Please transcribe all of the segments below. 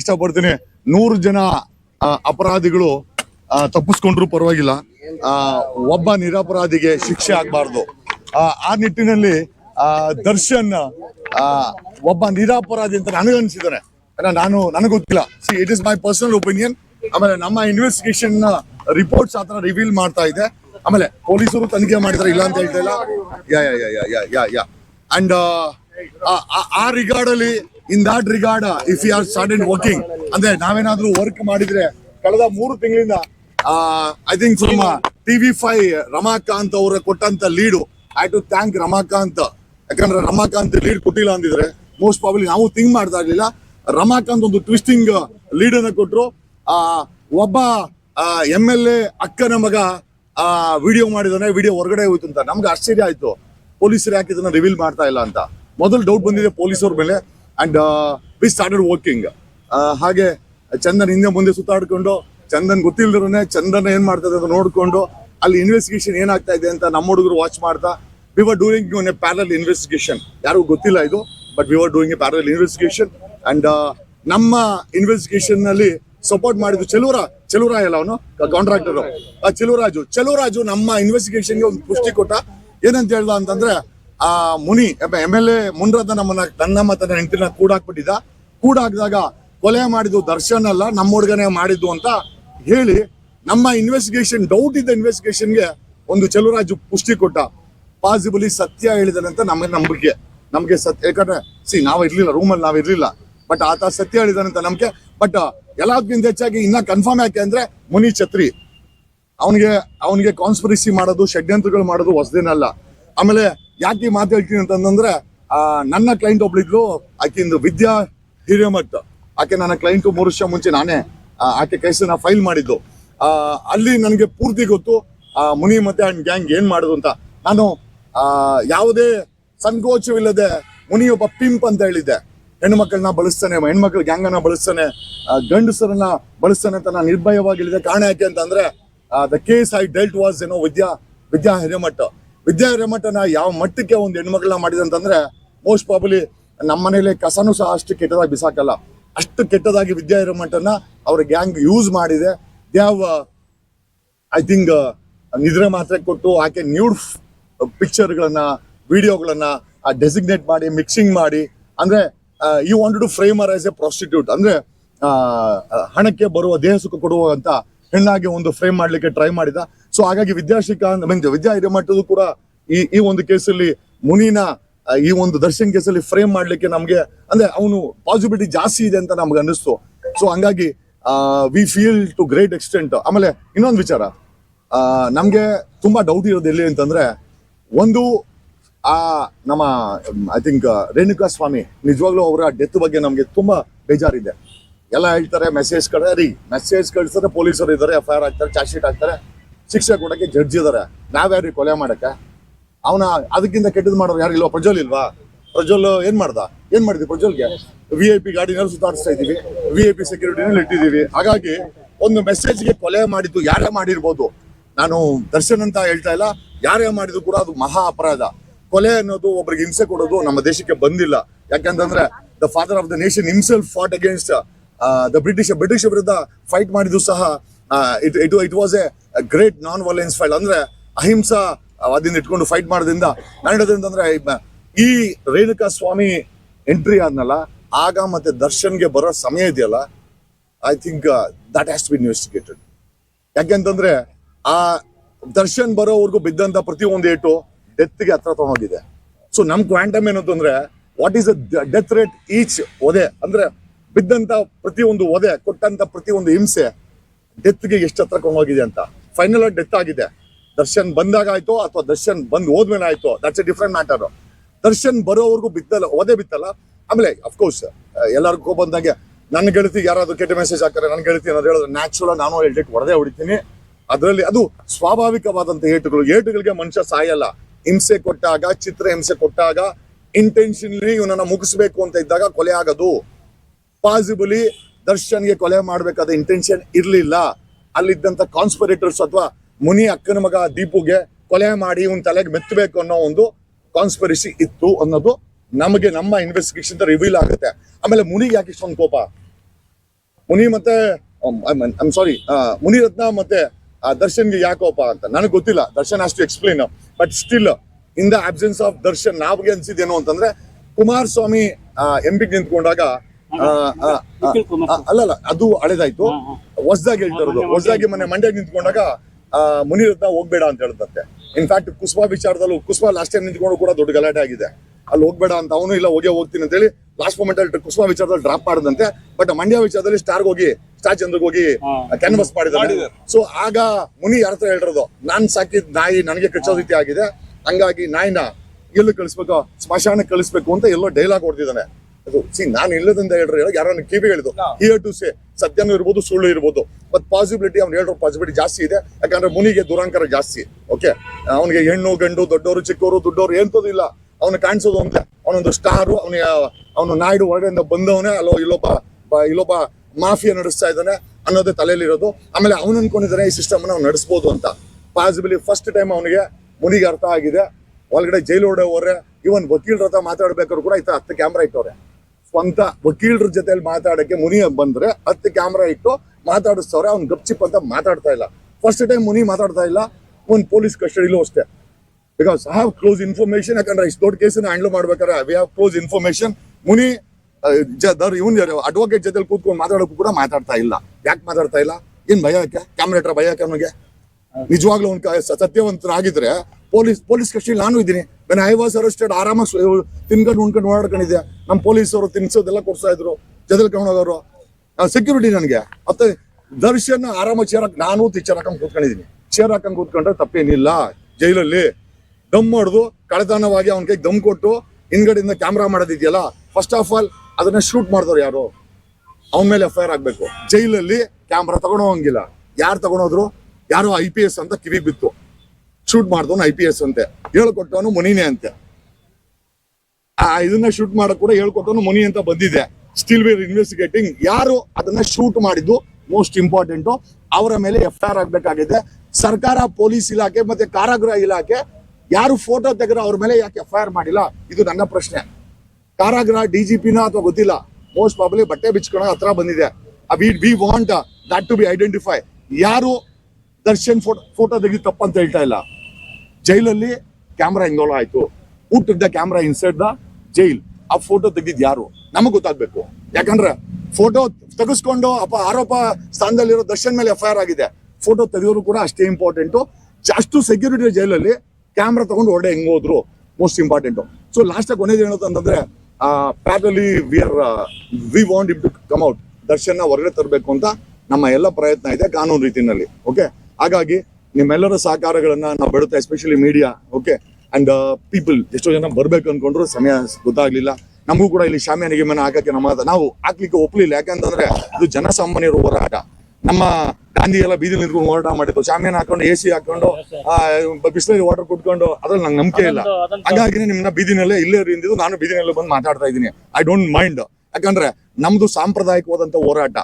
ಇಷ್ಟಪಡ್ತೀನಿ. ನೂರು ಜನ ಅಪರಾಧಿಗಳು ತಪ್ಪಿಸ್ಕೊಂಡ್ರು ಪರವಾಗಿಲ್ಲ. ಒಬ್ಬ ನಿರಪರಾಧಿಗೆ ಶಿಕ್ಷೆ ಆಗ್ಬಾರ್ದು. ಆ ನಿಟ್ಟಿನಲ್ಲಿ ದರ್ಶನ್ ಒಬ್ಬ ನಿರಾಪರಾಧಿ ಅಂತ ನನಗನ್ಸಿದ್ದಾನೆ ಅಲ್ಲ ನಾನು, ನನಗೆ ಗೊತ್ತಿಲ್ಲ. See it is my personal opinion ಆಮೇಲೆ ನಮ್ಮ ಇನ್ವೆಸ್ಟಿಗೇಷನ್ ರಿಪೋರ್ಟ್ಸ್ ಆತರ ರಿವೀಲ್ ಮಾಡ್ತಾ ಇದೆ. ಆಮೇಲೆ ಪೊಲೀಸರು ತನಿಖೆ ಮಾಡಿದ್ರೆ, ಇಲ್ಲ ಅಂತ ಹೇಳ್ತಾ ಇಲ್ಲ. ಯಾ ಯಾ ಯಾ ಯಾ ಯಾ ಯಾ ಅಂಡ್ ಆ ರಿಗಾರ್ಡ್ ಅಲ್ಲಿ in that regard if you are started working ಅಂದ್ರೆ ನಾವೇನಾದ್ರೂ ವರ್ಕ್ ಮಾಡಿದ್ರೆ ಕಳೆದ ಮೂರು ತಿಂಗಳಿಂದ I think from TV five Ramakant ಅವರ ಕೊಟ್ಟಂತ lead I to thank Ramakant. ಯಾಕಂದ್ರೆ ರಮಾಕಾಂತ್ ಲೀಡ್ ಕೊಟ್ಟಿಲ್ಲ ಅಂದಿದ್ರೆ ಮೋಸ್ಟ್ ಪ್ರಾಬ್ಲಿ ನಾವು ಥಿಂಕ್ ಮಾಡ್ತಾ ಇರ್ಲಿಲ್ಲ. ರಮಾಕಾಂತ್ ಒಂದು ಟ್ವಿಸ್ಟಿಂಗ್ ಲೀಡ್ ಅನ್ನ ಕೊಟ್ರು. ಒಬ್ಬ ಎಂ ಎಲ್ ಎ ಅಕ್ಕನ ಮಗ ವಿಡಿಯೋ ಮಾಡಿದಾನೆ ವಿಡಿಯೋ ಹೊರಗಡೆ ಹೋಯ್ತು ಅಂತ. ನಮ್ಗೆ ಆಶ್ಚರ್ಯ ಆಯ್ತು. ಪೊಲೀಸರು ಯಾಕೆ ಇದನ್ನ ರಿವೀಲ್ ಮಾಡ್ತಾ ಇಲ್ಲ ಅಂತ. ಮೊದಲು ಡೌಟ್ ಬಂದಿದೆ ಪೊಲೀಸರ ಮೇಲೆ. ಅಂಡ್ ವಿ ಸ್ಟಾರ್ಟೆಡ್ ವರ್ಕಿಂಗ್ ಹಾಗೆ ಚಂದನ್ ಹಿಂದೆ ಮುಂದೆ ಸುತ್ತಾಡ್ಕೊಂಡು, ಚಂದನ್ ಗೊತ್ತಿಲ್ದಿರೋನೆ ಚಂದನ್ ಏನ್ ಮಾಡ್ತದೆ ಅಂತ ನೋಡ್ಕೊಂಡು, ಅಲ್ಲಿ ಇನ್ವೆಸ್ಟಿಗೇಷನ್ ಏನಾಗ್ತಾ ಇದೆ ಅಂತ ನಮ್ಮ ಹುಡುಗರು ವಾಚ್ ಮಾಡ್ತಾ we were doing a parallel investigation ಯಾರಿಗೂ ಗೊತ್ತಿಲ್ಲ ಇದು but we were doing a parallel investigation and ನಮ್ಮ ಇನ್ವೆಸ್ಟಿಗೇಷನ್ನಲ್ಲಿ ಸಪೋರ್ಟ್ ಮಾಡಿದ್ದು ಚೆಲುವರ ಚೆಲುವರ ಎಲ್ಲ ಅವನು ಕಾಂಟ್ರಾಕ್ಟರ್ ಚೆಲುವರಾಜು ಚೆಲುವರಾಜು ನಮ್ಮ ಇನ್ವೆಸ್ಟಿಗೇಷನ್ಗೆ ಒಂದು ಪುಷ್ಟಿ ಕೊಟ್ಟ. ಏನಂತ ಹೇಳ್ದ ಅಂತಂದ್ರೆ ಆ ಮುನಿ ಎಂ ಎಲ್ ಎ ಮುನ್ರದ ನಮ್ಮನ್ನ ತನ್ನ ಮತ್ತೆ ನನ್ನ ಹೆಂಡತಿನ ಕೂಡಾಕ್ಬಿಟ್ಟಿದ್ದ. ಕೂಡಾಕ್ದಾಗ ಕೊಲೆ ಮಾಡಿದ್ದು ದರ್ಶನ್ ಅಲ್ಲ, ನಮ್ಮ ಹುಡುಗನೇ ಮಾಡಿದ್ದು ಅಂತ ಹೇಳಿ ನಮ್ಮ ಇನ್ವೆಸ್ಟಿಗೇಷನ್ ಡೌಟ್ ಇದ್ದ ಇನ್ವೆಸ್ಟಿಗೇಷನ್ಗೆ ಒಂದು ಚಲುರಾಜು ಪುಷ್ಟಿ ಕೊಟ್ಟ. ಪಾಸಿಬಲಿ ಸತ್ಯ ಹೇಳಿದಾನೆ ಅಂತ ನಮಗೆ ನಂಬಿಕೆ. ನಮಗೆ ಸತ್ಯ ಯಾಕಂದ್ರೆ ಸಿ ನಾವು ಇರ್ಲಿಲ್ಲ ರೂಮಲ್ಲಿ ನಾವು ಇರ್ಲಿಲ್ಲ. ಬಟ್ ಆತ ಸತ್ಯ ಹೇಳಿದಾನೆ ಅಂತ ನಮಗೆ ಬಟ್ ಎಲ್ಲದಕ್ಕಿಂತ ಹೆಚ್ಚಾಗಿ ಇನ್ನ ಕನ್ಫರ್ಮ್ ಯಾಕೆ ಅಂದ್ರೆ ಮುನಿ ಛತ್ರಿ. ಅವನಿಗೆ ಅವನಿಗೆ ಕಾನ್ಸ್ಪಿರಸಿ ಮಾಡೋದು, ಷಡ್ಯಂತ್ರಗಳು ಮಾಡೋದು ಹೊಸದೇನಲ್ಲ. ಆಮೇಲೆ ಯಾಕೆ ಈ ಮಾತು ಹೇಳ್ತೀನಿ ಅಂತಂದ್ರೆ ನನ್ನ ಕ್ಲೈಂಟ್ ಒಬ್ಳಿದ್ಲು ಆಕೆಯಿಂದ ವಿದ್ಯಾ ಹಿರೇಮಠ್. ಆಕೆ ನನ್ನ ಕ್ಲೈಂಟ್ ಮೂರು ವರ್ಷ ಮುಂಚೆ ನಾನೇ ಆಕೆ ಕೇಸನ್ನ ಫೈಲ್ ಮಾಡಿದ್ದು. ಆ, ಅಲ್ಲಿ ನನಗೆ ಪೂರ್ತಿ ಗೊತ್ತು ಮುನಿ ಮತ್ತೆ ಅಂಡ್ ಗ್ಯಾಂಗ್ ಏನು ಮಾಡುದು ಅಂತ. ನಾನು ಯಾವುದೇ ಸಂಕೋಚವಿಲ್ಲದೆ ಮುನಿ ಒಬ್ಬ ಪಿಂಪ್ ಅಂತ ಹೇಳಿದ್ದೆ. ಹೆಣ್ಮಕ್ಳನ್ನ ಬಳಸ್ತಾನೆ ಹೆಣ್ಮಕ್ಳ ಗ್ಯಾಂಗನ್ನ ಬಳಸ್ತಾನೆ ಗಂಡಸರನ್ನ ಬಳಸ್ತಾನೆ ಅಂತ ನಾನು ನಿರ್ಭಯವಾಗಿ ಹೇಳಿದೆ ಕಾರಣ ಯಾಕೆ ಅಂತಂದ್ರೆ the case I dealt was ಏನೋ ವಿದ್ಯಾ ವಿದ್ಯಾ ಹಿರೇಮಠ. ವಿದ್ಯಾ ಹಿರೇಮಠನ ಯಾವ ಮಟ್ಟಕ್ಕೆ ಒಂದು ಹೆಣ್ಮಗಳನ್ನ ಮಾಡಿದೆ ಅಂತಂದ್ರೆ ಮೋಸ್ಟ್ ಪ್ರಾಬಲಿ ನಮ್ಮ ಮನೇಲಿ ಕಸನೂ ಸಹ ಅಷ್ಟು ಕೆಟ್ಟದಾಗಿ ಬಿಸಾಕಲ್ಲ. ಅಷ್ಟು ಕೆಟ್ಟದಾಗಿ ವಿದ್ಯಾ ಹಿರೇಮಠನ ಅವ್ರ ಗ್ಯಾಂಗ್ ಯೂಸ್ ಮಾಡಿದೆ. ದೇ ಐ ಥಿಂಕ್ ನಿದ್ರೆ ಮಾತ್ರೆ ಕೊಟ್ಟು ಆಕೆ ನ್ಯೂಡ್ ಪಿಕ್ಚರ್ಗಳನ್ನ ವಿಡಿಯೋಗಳನ್ನ ಡೆಸಿಗ್ನೇಟ್ ಮಾಡಿ ಮಿಕ್ಸಿಂಗ್ ಮಾಡಿ, ಅಂದ್ರೆ you want to frame her as a prostitute ಅಂದ್ರೆ ಹಣಕ್ಕೆ ಬರುವ, ದೇಹ ಸುಖ ಕೊಡುವಂತ ಹೆಣ್ಣಾಗಿ ಒಂದು ಫ್ರೇಮ್ ಮಾಡ್ಲಿಕ್ಕೆ ಟ್ರೈ ಮಾಡಿದ. ಸೊ ಹಾಗಾಗಿ ವಿದ್ಯಾಶ್ರೀಕಾಂತ್ ಮೀನ್ ವಿದ್ಯಾ ಹಿರೇಮಠದ್ದು ಕೂಡ ಈ ಈ ಒಂದು ಕೇಸಲ್ಲಿ ಮುನಿನ ಈ ಒಂದು ದರ್ಶನ್ ಕೇಸಲ್ಲಿ ಫ್ರೇಮ್ ಮಾಡ್ಲಿಕ್ಕೆ ನಮ್ಗೆ, ಅಂದ್ರೆ ಅವನು ಪಾಸಿಬಿಲಿಟಿ ಜಾಸ್ತಿ ಇದೆ ಅಂತ ನಮ್ಗೆ ಅನ್ನಿಸ್ತು. ಸೊ ಹಂಗಾಗಿ we feel to great extent ಆಮೇಲೆ ಇನ್ನೊಂದು ವಿಚಾರ ನಮ್ಗೆ ತುಂಬಾ ಡೌಟ್ ಇರೋದು ಎಲ್ಲಿ ಅಂತಂದ್ರೆ, ಒಂದು, ಆ, ನಮ್ಮ ಐ ಥಿಂಕ್ ರೇಣುಕಾ ಸ್ವಾಮಿ ನಿಜವಾಗ್ಲೂ ಅವರ ಡೆತ್ ಬಗ್ಗೆ ನಮ್ಗೆ ತುಂಬಾ ಬೇಜಾರಿದೆ. ಎಲ್ಲ ಹೇಳ್ತಾರೆ ಮೆಸೇಜ್ ಕಡೆ ರೀ ಮೆಸೇಜ್ ಕಳಿಸಿದ್ರೆ ಪೊಲೀಸರು ಇದ್ದಾರೆ ಎಫ್ ಐ ಆರ್ ಹಾಕ್ತಾರೆ ಚಾರ್ಜ್ ಶೀಟ್ ಹಾಕ್ತಾರೆ. ಶಿಕ್ಷೆ ಕೊಡಕ್ಕೆ ಜಡ್ಜ್ ಇದಾರೆ. ನಾವ್ಯಾರಿ ಕೊಲೆ ಮಾಡಕ್ಕೆ? ಅವನ ಅದಕ್ಕಿಂತ ಕೆಟ್ಟದ್ ಮಾಡೋರು ಯಾರು ಇಲ್ವಾ? ಪ್ರಜ್ವಲ್ ಇಲ್ವಾ? ಪ್ರಜ್ವಲ್ ಏನ್ ಮಾಡ್ದ? ಏನ್ ಮಾಡಿದ್ವಿ ಪ್ರಜ್ವಲ್ಗೆ? ವಿ ಐ ಪಿ ಗಾಡಿನಲ್ಲಿ ಸುತ್ತಾಡಿಸ್ತಾ ಇದೀವಿ ವಿ ಐ ಪಿ ಸೆಕ್ಯೂರಿಟಿನಲ್ಲಿ ಇಟ್ಟಿದೀವಿ ಹಾಗಾಗಿ ಒಂದು ಮೆಸೇಜ್ಗೆ ಕೊಲೆ ಮಾಡಿದ್ದು ಯಾರೇ ಮಾಡಿರ್ಬೋದು. ನಾನು ದರ್ಶನ್ ಅಂತ ಹೇಳ್ತಾ ಇಲ್ಲ. ಯಾರೇ ಮಾಡಿದ್ರು ಕೂಡ ಅದು ಮಹಾ ಅಪರಾಧ. ಕೊಲೆ ಅನ್ನೋದು ಒಬ್ರಿಗೆ ಹಿಂಸೆ ಕೊಡೋದು ನಮ್ಮ ದೇಶಕ್ಕೆ ಬಂದಿಲ್ಲ. ಯಾಕಂತಂದ್ರೆ the father of the nation himself fought against the British British ವಿರುದ್ಧ ಫೈಟ್ ಮಾಡಿದ್ರು ಸಹ it it was a great non violence fight ಅಂದ್ರೆ ಅಹಿಂಸಾ ಅದನ್ನ ಇಟ್ಕೊಂಡು ಫೈಟ್ ಮಾಡೋದ್ರಿಂದ ನಾನು ಹೇಳೋದ್ರಿಂದ ಅಂದ್ರೆ ಈ- ರೇಣುಕಾ ಸ್ವಾಮಿ ಎಂಟ್ರಿ ಆದ್ನಲ್ಲ, ಆಗ ಮತ್ತೆ ದರ್ಶನ್ಗೆ ಬರೋ ಸಮಯ ಇದೆಯಲ್ಲ I think that has be investigated ಯಾಕೆಂತಂದ್ರೆ ಆ ದರ್ಶನ್ ಬರೋವರೆಗೂ ಬಿದ್ದಂತ ಪ್ರತಿಯೊಂದು ಏಟು ಡೆತ್ಗೆ ಹತ್ರ ತಗೊಂಡೋಗಿದೆ. ಸೊ ನಮ್ ಕ್ವಾಂಟಮ್ ಏನಂತಂದ್ರೆ what is death rate each ಒದೆ? ಅಂದ್ರೆ ಬಿದ್ದಂತ ಪ್ರತಿಯೊಂದು ಒದೆ ಕೊಟ್ಟಂತ ಪ್ರತಿಯೊಂದು ಹಿಂಸೆ ಡೆತ್ಗೆ ಎಷ್ಟು ಹತ್ರ ಕೊಂಡೋಗಿದೆ ಅಂತ. ಫೈನಲ್ ಡೆತ್ ಆಗಿದೆ. ದರ್ಶನ್ ಬಂದಾಗ ಆಯ್ತು ಅಥವಾ ದರ್ಶನ್ ಬಂದ್ ಹೋದ್ಮೇಲೆ ಆಯ್ತು that's a different matter Darshan ಬರೋವರೆಗೂ ಬಿದ್ದಲ್ಲ, ಓದೇ ಬಿತ್ತಲ್ಲ. ಆಮೇಲೆ ಅಫ್ಕೋರ್ಸ್ ಎಲ್ಲರಿಗೂ ಬಂದಂಗೆ ನನ್ನ ಗೆಳತಿ ಯಾರಾದ್ರೂ ಕೆಟ್ಟ ಮೆಸೇಜ್ ಹಾಕ್ತಾರೆ ನನ್ನ ಗೆಳತಿ ಅನ್ನೋದು ಹೇಳಿದ್ರೆ ನ್ಯಾಚುರಲ್ ನಾನು ಎಲ್ಡೆಟ್ ಹೊಡೆದೇ ಹೊಡಿತೀನಿ. ಅದರಲ್ಲಿ ಅದು ಸ್ವಾಭಾವಿಕವಾದಂತಹ ಏಟುಗಳು ಏಟುಗಳಿಗೆ ಮನುಷ್ಯ ಸಾಯಲ್ಲ. ಹಿಂಸೆ ಕೊಟ್ಟಾಗ, ಚಿತ್ರ ಹಿಂಸೆ ಕೊಟ್ಟಾಗ ಇಂಟೆನ್ಷನ್ಲಿ ಇವನನ್ನ ಮುಗಿಸ್ಬೇಕು ಅಂತ ಇದ್ದಾಗ ಕೊಲೆ ಆಗೋದು. ಪಾಸಿಬಲಿ ದರ್ಶನ್ಗೆ ಕೊಲೆ ಮಾಡಬೇಕಾದ ಇಂಟೆನ್ಷನ್ ಇರ್ಲಿಲ್ಲ. ಅಲ್ಲಿದ್ದಂತ ಕಾನ್ಸ್ಪರೇಟರ್ಸ್ ಅಥವಾ ಮುನಿ ಅಕ್ಕನ ಮಗ ದೀಪುಗೆ ಕೊಲೆ ಮಾಡಿ ಇವನ್ ತಲೆಗೆ ಮೆತ್ತಬೇಕು ಅನ್ನೋ ಒಂದು ಕಾನ್ಸ್ಪಿರಸಿ ಇತ್ತು ಅನ್ನೋದು ನಮಗೆ ನಮ್ಮ ಇನ್ವೆಸ್ಟಿಗೇಷನ್ ರಿವೀಲ್ ಆಗುತ್ತೆ. ಆಮೇಲೆ ಮುನಿಗೆ ಯಾಕೆ ಇಷ್ಟೊಂದು ಕೋಪ? ಮುನಿ ಮತ್ತೆ ಐ ಸಾರಿ ಮುನಿರತ್ನ ಮತ್ತೆ ದರ್ಶನ್ಗೆ ಯಾಕೋಪ ಅಂತ? ನನಗೆ ಗೊತ್ತಿಲ್ಲ. ದರ್ಶನ್ ಅಷ್ಟು explain but still in the absence of Darshan, ನಾವ್ಗೆ ಅನ್ಸಿದ್ದೇನು ಅಂತಂದ್ರೆ ಕುಮಾರಸ್ವಾಮಿ ಎಂಬಿಗೆ ನಿಂತ್ಕೊಂಡಾಗ ಅಲ್ಲಲ್ಲ ಅದು ಹಳೆದಾಯ್ತು. ಹೊಸದಾಗಿ ಹೇಳ್ತಾ ಇರೋದು. ಹೊಸದಾಗಿ ಮೊನ್ನೆ ಮಂಡ್ಯ ನಿಂತ್ಕೊಂಡಾಗ ಆ, ಮುನಿರತ್ನ ಹೋಗ್ಬೇಡ ಅಂತ ಹೇಳ್ತಂತೆ ಇನ್ಫ್ಯಾಕ್ಟ್ ಕುಸ್ಮಾ ವಿಚಾರದಲ್ಲೂ ಕುಸ್ಮಾ ಲಾಸ್ಟ್ ಟೈಮ್ ನಿಂತ್ಕೊಂಡು ಕೂಡ ದೊಡ್ಡ ಗಲಾಟೆ ಆಗಿದೆ. ಅಲ್ಲಿ ಹೋಗ್ಬೇಡ ಅಂತ ಅವನು ಇಲ್ಲ ಹೋಗಿ ಹೋಗ್ತೀನಿ ಅಂತ ಹೇಳಿ ಲಾಸ್ಟ್ ಮೂಮೆಂಟ್ ಅಲ್ಲಿ ಕುಸ್ಮಾ ವಿಚಾರದಲ್ಲಿ ಡ್ರಾಪ್ ಮಾಡಿದಂತೆ. ಬಟ್ ಮಂಡ್ಯ ವಿಚಾರದಲ್ಲಿ ಸ್ಟಾರ್ ಹೋಗಿ ಸ್ಟಾರ್ ಚಂದ್ರಗ್ ಹೋಗಿ. ಕ್ಯಾನ್ವಸ್ ಮಾಡಿದ್ದಾರೆ. ಸೊ ಆಗ ಮುನಿ ಯಾರ ಹತ್ರ ಹೇಳಿರೋದು? ನಾನ್ ಸಾಕಿದ್ ನಾಯಿ ನನಗೆ ಕಚ್ಚೋ ರೀತಿ ಆಗಿದೆ. ಹಂಗಾಗಿ ನಾಯಿನ ಎಲ್ಲಿ ಕಳಿಸ್ಬೇಕು? ಸ್ಮಶಾನಕ್ಕೆ ಕಳಿಸ್ಬೇಕು ಅಂತ ಎಲ್ಲೋ ಡೈಲಾಗ್ ಹೊಡೆದಿದ್ದಾನೆ. ಅದು. ಸಿ ನಾನು ಇಲ್ಲದಿಂದ ಹೇಳ್ರಿ ಯಾರೋ ಕಿವಿ ಹೇಳಿದ್ದು ಹಿಯರ್ ಟು ಸೇ ಸತ್ಯನೂ ಇರ್ಬೋದು ಸುಳ್ಳು ಇರ್ಬೋದು. ಬಟ್ ಪಾಸಿಬಿಲಿಟಿ ಅವ್ನು ಹೇಳ್ರು ಪಾಸಿಬಿಲಿಟಿ ಜಾಸ್ತಿ ಇದೆ. ಯಾಕಂದ್ರೆ ಮುನಿಗೆ ದುರಾಂಕರ ಜಾಸ್ತಿ. ಓಕೆ ಅವನಿಗೆ ಹೆಣ್ಣು ಗಂಡು ದೊಡ್ಡವರು ಚಿಕ್ಕವರು ದೊಡ್ಡವರು ಎಂತದ್ದು ಇಲ್ಲ. ಅವನು ಕಾಣಿಸೋದು ಒಂದೇ. ಅವನೊಂದು ಸ್ಟಾರು ಅವನಿಗೆ ಅವನು ನಾಯ್ಡು ಹೊರಗಡೆಯಿಂದ ಬಂದವನೇ ಅಲ್ಲೋ ಇಲ್ಲೊಬ್ಬ ಇಲ್ಲೊಬ್ಬ ಮಾಫಿಯಾ ನಡೆಸ್ತಾ ಇದ್ದಾನೆ ಅನ್ನೋದೇ ತಲೆಯಲ್ಲಿ ಇರೋದು ಆಮೇಲೆ ಅವನು ಅನ್ಕೊಂಡಿದ್ದಾನೆ ಈ ಸಿಸ್ಟಮ್ ನಾವು ನಡೆಸ್ಬೋದು ಅಂತ. ಪಾಸಿಬಿಲಿ ಫಸ್ಟ್ ಟೈಮ್ ಅವನಿಗೆ ಮುನಿಗೆ ಅರ್ಥ ಆಗಿದೆ. ಒಳಗಡೆ ಜೈಲು ಹೊಡೆಯವರೆ ಇವನ್ ವಕೀಲರ ಹತ್ರ ಮಾತಾಡ್ಬೇಕಾದ್ರು ಕೂಡ ಇತ್ತ ಹತ್ತು ಕ್ಯಾಮ್ರಾ ಇಟ್ಟವ್ರೆ. ಸ್ವಂತ ವಕೀಲರ ಜೊತೆಲಿ ಮಾತಾಡಕ್ಕೆ ಮುನಿ ಬಂದ್ರೆ ಹತ್ತು ಕ್ಯಾಮ್ರಾ ಇಟ್ಟು ಮಾತಾಡಿಸ್ತವ್ರೆ ಅವ್ನು ಗಪ್ಚಿಪ್ ಅಂತ ಮಾತಾಡ್ತಾ ಇಲ್ಲ. ಫಸ್ಟ್ ಟೈಮ್ ಮುನಿ ಮಾತಾಡ್ತಾ ಇಲ್ಲ. ಒಂದು ಪೊಲೀಸ್ ಕಸ್ಟಡಿಲೂ ಅಷ್ಟೇ. ಬಿಕಾಸ್ ಹಾವ್ ಕ್ಲೋಸ್ ಇನ್ಫಾರ್ಮೇಶನ್ ಯಾಕಂದ್ರೆ ಇಷ್ಟು ದೊಡ್ಡ ಕೇಸನ್ನ ಹ್ಯಾಂಡಲ್ ಮಾಡ್ಬೇಕಾದ್ರೆ we have close information Muni even advocate ಜೊತೆ ಕೂತ್ಕೊಂಡು ಮಾತಾಡೋಕ್ಕೂ ಕೂಡ ಮಾತಾಡ್ತಾ ಇಲ್ಲ. ಯಾಕೆ ಮಾತಾಡ್ತಾ ಇಲ್ಲ? ಏನ್ ಭಯ ಯಾಕೆ? ಕ್ಯಾಮ್ರಾ ಹತ್ರ ಭಯ ಯಾಕೆ ಅವನಿಗೆ? ನಿಜವಾಗ್ಲೂ ಅವ್ನ ಸತ್ಯವಂತನಾಗಿದ್ರೆ ಪೊಲೀಸ್ ಪೊಲೀಸ್ ಕಸ್ಟಡಿ ನಾನು ಇದ್ದೀನಿ. ವೆನ್ ಐ ವಾಸ್ ಅರೆಸ್ಟೆಡ್ ಆರಾಮಾಗಿ ತಿನ್ಕಂಡು ಉಣ್ಕೊಂಡು ಓಡಾಡ್ಕೊಂಡಿದ್ದೆ. ನಮ್ಮ ಪೊಲೀಸರು ತಿನ್ಸೋದೆಲ್ಲ ಕೊಡ್ತಾ ಇದ್ರು. ಜೊತೆಲಿ ಕರ್ಕೊಂಡೋಗೋರು ಸೆಕ್ಯೂರಿಟಿ ನನಗೆ. ಮತ್ತೆ ದರ್ಶನ್ ಆರಾಮಾಗಿ ಚೇರ್ ನಾನು ಚೇರ್ ಹಾಕೊಂಡು ಕೂತ್ಕೊಂಡಿದ್ದೀನಿ ಚೇರ್ ಹಾಕೊಂಡು ಕೂತ್ಕೊಂಡ್ರೆ ತಪ್ಪೇನಿಲ್ಲ. ಜೈಲಲ್ಲಿ ದಮ್ ಹೊಡೆದು ಕಳೆತನವಾಗಿ ಅವನ ಕೈಗೆ ದಮ್ ಕೊಟ್ಟು ಹಿಂದ್ಗಡೆಯಿಂದ ಕ್ಯಾಮ್ರಾ ಮಾಡೋದಿದೆಯಲ್ಲ ಫಸ್ಟ್ ಆಫ್ ಆಲ್ ಅದನ್ನ ಶೂಟ್ ಮಾಡಿದವ್ರು ಯಾರು? ಅವನ ಮೇಲೆ ಎಫ್ ಐ ಆರ್ ಆಗಬೇಕು. ಜೈಲಲ್ಲಿ ಕ್ಯಾಮ್ರಾ ತಗೊಂಡೋಗಿಲ್ಲ ಯಾರು ತಗೊಂಡೋದ್ರು? ಯಾರು ಐ ಪಿ ಎಸ್ ಅಂತ ಕಿವಿ ಬಿತ್ತು. ಶೂಟ್ ಮಾಡಿದವನು ಐ ಪಿ ಎಸ್ ಅಂತೆ. ಹೇಳ್ಕೊಟ್ಟವನು ಮುನಿನೇ ಅಂತೆ. ಆ, ಇದನ್ನ ಶೂಟ್ ಮಾಡಕ್ ಕೂಡ ಹೇಳ್ಕೊಟ್ಟವನು ಮುನಿ ಅಂತ ಬಂದಿದೆ. ಸ್ಟಿಲ್ ವಿರ್ ಇನ್ವೆಸ್ಟಿಗೇಟಿಂಗ್ ಯಾರು ಅದನ್ನ ಶೂಟ್ ಮಾಡಿದ್ದು ಮೋಸ್ಟ್ ಇಂಪಾರ್ಟೆಂಟ್ ಅವರ ಮೇಲೆ ಎಫ್ ಐ ಆರ್ ಆಗ್ಬೇಕಾಗಿದೆ. ಸರ್ಕಾರ, ಪೊಲೀಸ್ ಇಲಾಖೆ ಮತ್ತೆ ಕಾರಾಗೃಹ ಇಲಾಖೆ ಯಾರು ಫೋಟೋ ತೆಗೆದ್ರೆ ಅವ್ರ ಮೇಲೆ ಯಾಕೆ ಎಫ್ ಐ ಮಾಡಿಲ್ಲ? ಇದು ನನ್ನ ಪ್ರಶ್ನೆ. ಕಾರಾಗೃಹ ಡಿಜಿಪಿನ ಅಥವಾ ಗೊತ್ತಿಲ್ಲ? ಮೋಸ್ಟ್ ಪ್ರಾಬಲಿ ಬಟ್ಟೆ ಬಿಚ್ಕೊಳ್ಳೋ ಹತ್ರ ಬಂದಿದೆ. We we want that to be identify ಯಾರು ದರ್ಶನ್ ಫೋಟೋ ಫೋಟೋ ತೆಗೆದು ತಪ್ಪಂತ ಹೇಳ್ತಾ ಇಲ್ಲ. ಜೈಲಲ್ಲಿ ಕ್ಯಾಮ್ರಾ ಇನ್ವಾಲ್ವ್ ಆಯ್ತು. ಊಟದ the camera inside the jail. ಆ ಫೋಟೋ ತೆಗೆದ್ ಯಾರು? ನಮಗ್ ಗೊತ್ತಾಗ್ಬೇಕು. ಯಾಕಂದ್ರೆ ಫೋಟೋ ತೆಗೆಸ್ಕೊಂಡು ಅಪ್ಪ ಆರೋಪ ಸ್ಥಾನದಲ್ಲಿರೋ ದರ್ಶನ್ ಮೇಲೆ ಎಫ್ ಐ ಆರ್ ಆಗಿದೆ. ಫೋಟೋ ತೆಗೆಯೋರು ಕೂಡ ಅಷ್ಟೇ ಇಂಪಾರ್ಟೆಂಟು ಅಷ್ಟು ಸೆಕ್ಯೂರಿಟಿ ಜೈಲಲ್ಲಿ ಕ್ಯಾಮ್ರಾ ತಗೊಂಡು ಹೊರಡೆ ಹೆಂಗ್ ಹೋದ್ರು? ಮೋಸ್ಟ್ ಇಂಪಾರ್ಟೆಂಟು ಸೊ ಲಾಸ್ಟ್ ಕೊನೆದು ಹೇಳೋದು ಅಂತಂದ್ರೆ parallelly we are we want him to come out ದರ್ಶನ ಹೊರಗಡೆ ತರಬೇಕು ಅಂತ ನಮ್ಮ ಎಲ್ಲ ಪ್ರಯತ್ನ ಇದೆ ಕಾನೂನು ರೀತಿನಲ್ಲಿ ಓಕೆ ಹಾಗಾಗಿ ನಿಮ್ಮೆಲ್ಲರ ಸಹಕಾರಗಳನ್ನ ನಾವು ಬರುತ್ತೆ especially media okay and people ಎಷ್ಟೋ ಜನ ಬರ್ಬೇಕು ಅನ್ಕೊಂಡ್ರು ಸಮಯ ಗೊತ್ತಾಗ್ಲಿಲ್ಲ. ನಮಗೂ ಕೂಡ ಇಲ್ಲಿ ಶಾಮಿಯಾನ ನಿಗಮನ ಹಾಕಕ್ಕೆ ನಮ್ಮ ನಾವು ಹಾಕ್ಲಿಕ್ಕೆ ಒಪ್ಲಿಲ್ಲ. ಯಾಕಂತಂದ್ರೆ ಇದು ಜನಸಾಮಾನ್ಯರು ಹೋರಾಟ. ನಮ್ಮ ಗಾಂಧಿ ಎಲ್ಲ ಬೀದಿ ನಿಂತ್ಕೊಂಡು ಹೋರಾಟ ಮಾಡಿದ್ರು. ಶಾಮಿಯಾನ ಹಾಕೊಂಡು ಎ ಸಿ ಹಾಕೊಂಡು ಬಿಸಿಲಲ್ಲಿ ವಾಟರ್ ಕುಟ್ಕೊಂಡು ಅದ್ರಲ್ಲಿ ನಂಗೆ ನಂಬಿಕೆ ಇಲ್ಲ. ಹಾಗಾಗಿ ನಿಮ್ಮನ್ನ ಬೀದಿನಲ್ಲೇ ಇಲ್ಲೇ ಇದ್ದಿದ್ದು ನಾನು ಬೀದಿನಲ್ಲೇ ಬಂದು ಮಾತಾಡ್ತಾ ಇದ್ದೀನಿ. ಐ ಡೋಂಟ್ ಮೈಂಡ್ ಯಾಕಂದ್ರೆ ನಮ್ದು ಸಾಂಪ್ರದಾಯಿಕವಾದಂತ ಹೋರಾಟ.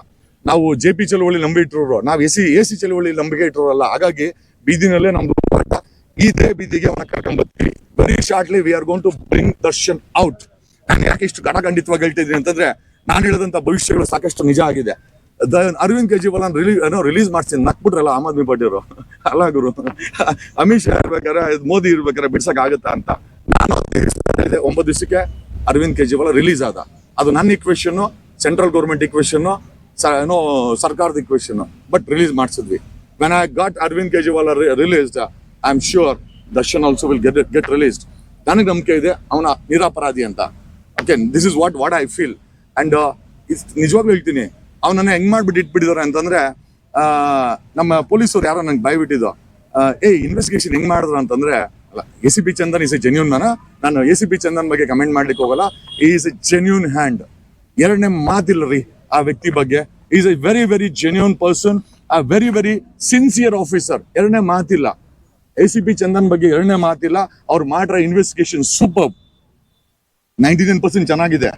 ನಾವು ಜೆ ಪಿ ಚಳುವಳಿ ನಂಬಿ ಇಟ್ಟಿರೋರು. ನಾವು ಎಸಿ ಎ ಸಿ ಚಳುವಳಿ ನಂಬಿಕೆ ಇಟ್ಟಿರೋರಲ್ಲ ಹಾಗಾಗಿ ಬೀದಿನಲ್ಲೇ ನಮ್ದು ಹೋರಾಟ. ಇದೇ ಬೀದಿಗೆ ಅವನ ಕರ್ಕೊಂಡ್ ಬರ್ತೀವಿ. Very shortly we are gonna to bring Darshan out ನಾನು ಯಾಕೆ ಇಷ್ಟು ಗಣಖಂಡಿತವಾಗಿ ಹೇಳ್ತಿದ್ದೀನಿ ಅಂತಂದ್ರೆ ನಾನು ಹೇಳಿದಂತ ಭವಿಷ್ಯಗಳು ಸಾಕಷ್ಟು ನಿಜ ಆಗಿದೆ. ಅರವಿಂದ್ ಕೇಜ್ರಿವಾಲ್ ರಿಲೀಸ್ ಏನೋ ರಿಲೀಸ್ ಮಾಡ್ತೀನಿ ನಕ್ಬಿಟ್ರಲ್ಲ ಆಮ್ ಆದ್ಮಿ ಪಾರ್ಟಿಯವರು ಅಲ್ಲ ಗುರು. ಅಮಿತ್ ಶಾ ಇರ್ಬೇಕಾರೆ ಮೋದಿ ಇರ್ಬೇಕಾರೆ ಬಿಡ್ಸಕ್ ಆಗುತ್ತಾ ಅಂತ. ನಾನು ಹೇಳಿದೆ, ಒಂಬತ್ತು ದಿವಸಕ್ಕೆ ಅರವಿಂದ್ ಕೇಜ್ರಿವಾಲ್ ರಿಲೀಸ್ ಆದ. ಅದು ನನ್ನ ಇಕ್ವೇಶನ್ ಸೆಂಟ್ರಲ್ ಗೌರ್ಮೆಂಟ್ ಇಕ್ವೇಶನ್ ಏನೋ ಸರ್ಕಾರದ equation but release ಮಾಡಿಸಿದ್ವಿ. When I got Arvind Kejriwal released I am sure Darshan also will get get released ನನಗೆ ನಂಬಿಕೆ ಇದೆ ಅವನ ನಿರಾಪರಾಧಿ ಅಂತ. Okay this is what what I feel and ನಿಜವಾಗ್ಲೂ ಹೇಳ್ತೀನಿ ಅವನನ್ನ ಹೆಂಗ್ ಮಾಡ್ಬಿಟ್ಟು ಇಟ್ಬಿಟ್ಟಿದ್ದಾರೆ ಅಂತಂದ್ರೆ ನಮ್ಮ ಪೊಲೀಸರು ಯಾರೋ ನಂಗೆ ಬೈ ಬಿಟ್ಟಿದ್ದು ಆ, ಏ ಇನ್ವೆಸ್ಟಿಗೇಷನ್ ಹೆಂಗ್ ಮಾಡಿದ್ರು ಅಂತಂದ್ರೆ ಅಲ್ಲ A C P Chandan is a genuine man ನಾನು ಎ ಸಿ ಪಿ ಚಂದನ್ ಬಗ್ಗೆ ಕಮೆಂಟ್ ಮಾಡ್ಲಿಕ್ಕೆ ಹೋಗಲ್ಲ. ಈಸ್ ಎ ಜೆನ್ಯೂನ್ ಹ್ಯಾಂಡ್ ಎರಡನೇ ಮಾತಿಲ್ಲ ರೀ ಆ ವ್ಯಕ್ತಿ ಬಗ್ಗೆ. Is a very very genuine person a very very sincere officer ಎರಡನೇ ಮಾತಿಲ್ಲ. ಎ ಸಿ ಪಿ ಚಂದನ್ ಬಗ್ಗೆ ಎರಡನೇ ಮಾತಿಲ್ಲ. ಅವ್ರು ಮಾಡಿರೋ investigation super ninety nine percent ಚೆನ್ನಾಗಿದೆ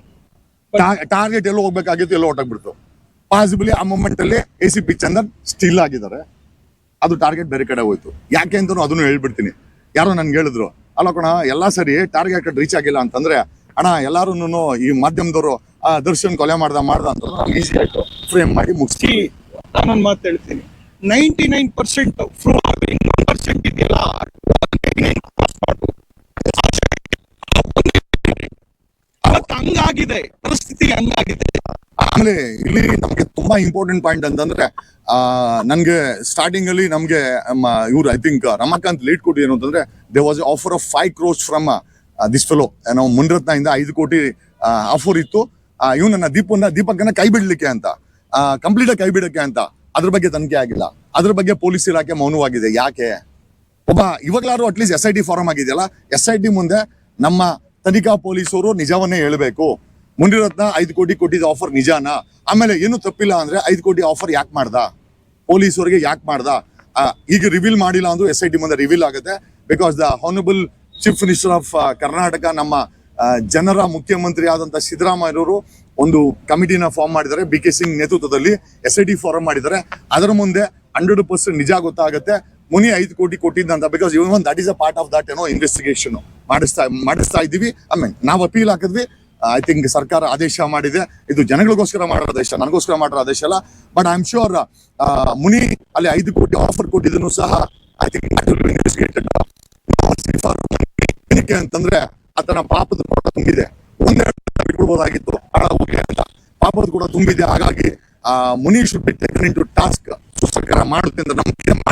ಟಾರ್ಗೆಟ್ ಎಲ್ಲೋ ಹೋಗ್ಬೇಕಾಗಿತ್ತು ಎಲ್ಲೋ ಹೊಟ್ಟಾಗ್ಬಿಡ್ತು ಪಾಸಿಬಲಿ ಆ ಮೂಮೆಂಟ್ ಅಲ್ಲಿ A C P Chandan still ಆಗಿದ್ದಾರೆ. ಅದು ಟಾರ್ಗೆಟ್ ಬೇರೆ ಕಡೆ ಹೋಯ್ತು. ಯಾಕೆ ಅಂತ ಅದನ್ನು ಹೇಳ್ಬಿಡ್ತೀನಿ. ಯಾರೋ ನನ್ಗೆ ಹೇಳಿದ್ರು ಅಲ್ಲ ಕಣ ಎಲ್ಲ ಸರಿ ಟಾರ್ಗೆಟ್ ರೀಚ್ ಆಗಿಲ್ಲ ಅಂತಂದ್ರೆ ಅಣ್ಣ ಎಲ್ಲಾರು ಈ ಮಾಧ್ಯಮದವರು ಆ, ದರ್ಶನ್ ಕೊಲೆ ಮಾಡ್ದ ಮಾಡ್ದ ಅಂತ ಈಸಿ ಆಯ್ತು. ಫ್ರೇಮ್ ಮಾಡಿ ಮುಗಿಸಿ. ನಾನೊಂದು ಮಾತು ಹೇಳ್ತೀನಿ. ನೈಂಟಿ ನೈನ್ ಪರ್ಸೆಂಟ್ ಫ್ರೂ ಇನ್ನೊಂದು ಪರ್ಸೆಂಟ್ ಇದೆಯಲ್ಲ? ಅವತ್ತು ಹಂಗಾಗಿದೆ. ಪರಿಸ್ಥಿತಿ ಹಂಗಾಗಿದೆ. ಆಮೇಲೆ ಇಲ್ಲಿ ನಮ್ಗೆ ತುಂಬಾ ಇಂಪಾರ್ಟೆಂಟ್ ಪಾಯಿಂಟ್ ಅಂತಂದ್ರೆ ಆ ನನ್ಗೆ ಸ್ಟಾರ್ಟಿಂಗ್ ಅಲ್ಲಿ ನಮ್ಗೆ ಇವ್ರು ಐ ಥಿಂಕ್ ರಮಾಕಾಂತ್ ಲೀಡ್ ಕೊಟ್ಟು ಏನು ಅಂತಂದ್ರೆ they was offer of five crores from this fellow ನಾವು ಮುನ್ರತ್ನ ಇಂದ ಐದು ಕೋಟಿ ಆಫರ್ ಇತ್ತು. ಇವನನ್ನ ದೀಪನ್ನ ದೀಪಕನ್ನ ಕೈ ಬಿಡ್ಲಿಕ್ಕೆ ಅಂತ ಕಂಪ್ಲೀಟ್ ಕೈ ಬಿಡಕ್ಕೆ ಅಂತ, ಅದ್ರ ಬಗ್ಗೆ ತನಿಖೆ ಆಗಿಲ್ಲ. ಅದ್ರ ಬಗ್ಗೆ ಪೊಲೀಸ್ ಇಲಾಖೆ ಮೌನವಾಗಿದೆ. ಯಾಕೆ? ಒಬ್ಬ ಇವಾಗ್ಲಾರು at least S I T form ಆಗಿದೆಯಲ್ಲ ಎಸ್ ಐ ಟಿ ಮುಂದೆ ನಮ್ಮ ತನಿಖಾ ಪೊಲೀಸರು ನಿಜವನ್ನೇ ಹೇಳ್ಬೇಕು. ಮುನಿರತ್ನ ಐದು ಕೋಟಿ ಕೊಟ್ಟಿದ್ದ ಆಫರ್ ನಿಜಾನ? ಆಮೇಲೆ ಏನು ತಪ್ಪಿಲ್ಲ ಅಂದ್ರೆ ಐದು ಕೋಟಿ ಆಫರ್ ಯಾಕೆ ಮಾಡ್ದ? ಪೊಲೀಸರಿಗೆ ಯಾಕೆ ಮಾಡ್ದ? ಈಗ ರಿವೀಲ್ ಮಾಡಿಲ್ಲ ಅಂದ್ರೂ ಎಸ್ ಐ ಟಿ ಮುಂದೆ ರಿವೀಲ್ ಆಗುತ್ತೆ. Because the honourable chief minister of Karnataka ನಮ್ಮ ಜನರ ಮುಖ್ಯಮಂತ್ರಿ ಆದಂತ ಸಿದ್ದರಾಮಯ್ಯವರು ಒಂದು ಕಮಿಟಿನ ಫಾರ್ಮ್ ಮಾಡಿದ್ದಾರೆ. ಬಿ ಕೆ ಸಿಂಗ್ ನೇತೃತ್ವದಲ್ಲಿ ಎಸ್ ಐ ಡಿ ಫಾರಂ ಮಾಡಿದ್ದಾರೆ. ಅದರ ಮುಂದೆ ಹಂಡ್ರೆಡ್ ಪರ್ಸೆಂಟ್ ನಿಜ ಗೊತ್ತಾಗುತ್ತೆ. ಮುನಿ ಐದು ಕೋಟಿ ಕೊಟ್ಟಿದ್ದಂತ because even that is a part of that ಏನೋ ಇನ್ವೆಸ್ಟಿಗೇಷನ್ ಮಾಡಿಸ್ತಾ ಮಾಡಿಸ್ತಾ ಇದ್ದೀವಿ. ಐ ಮೀನ್ ನಾವು ಅಪೀಲ್ ಹಾಕಿದ್ವಿ. ಐ ಥಿಂಕ್ ಸರ್ಕಾರ ಆದೇಶ ಮಾಡಿದೆ. ಇದು ಜನಗಳಿಗೋಸ್ಕರ ಮಾಡೋ ಆದೇಶ, ನನಗೋಸ್ಕರ ಮಾಡೋ ಆದೇಶ ಅಲ್ಲ. But I am sure Muni ಅಲ್ಲಿ ಐದು ಕೋಟಿ ಆಫರ್ ಕೊಟ್ಟಿದ್ದನ್ನು ಸಹ ಐ ಥಿಂಕ್ ಏನಕ್ಕೆ ಅಂತಂದ್ರೆ ಆತನ ಪಾಪದ ಕೂಡ ತುಂಬಿದೆ. ಒಂದೆರಡು ಬಿಟ್ಬಿಡ್ಬೋದಾಗಿತ್ತು ಹಣ ಹೋಗಿ ಅಂತ ಪಾಪದ ಕೂಡ ತುಂಬಿದೆ. ಹಾಗಾಗಿ ಆ Munish should be taken into task ಸರ್ಕಾರ ಮಾಡುತ್ತೆ ಅಂತ ಮಾಡ್ತಾ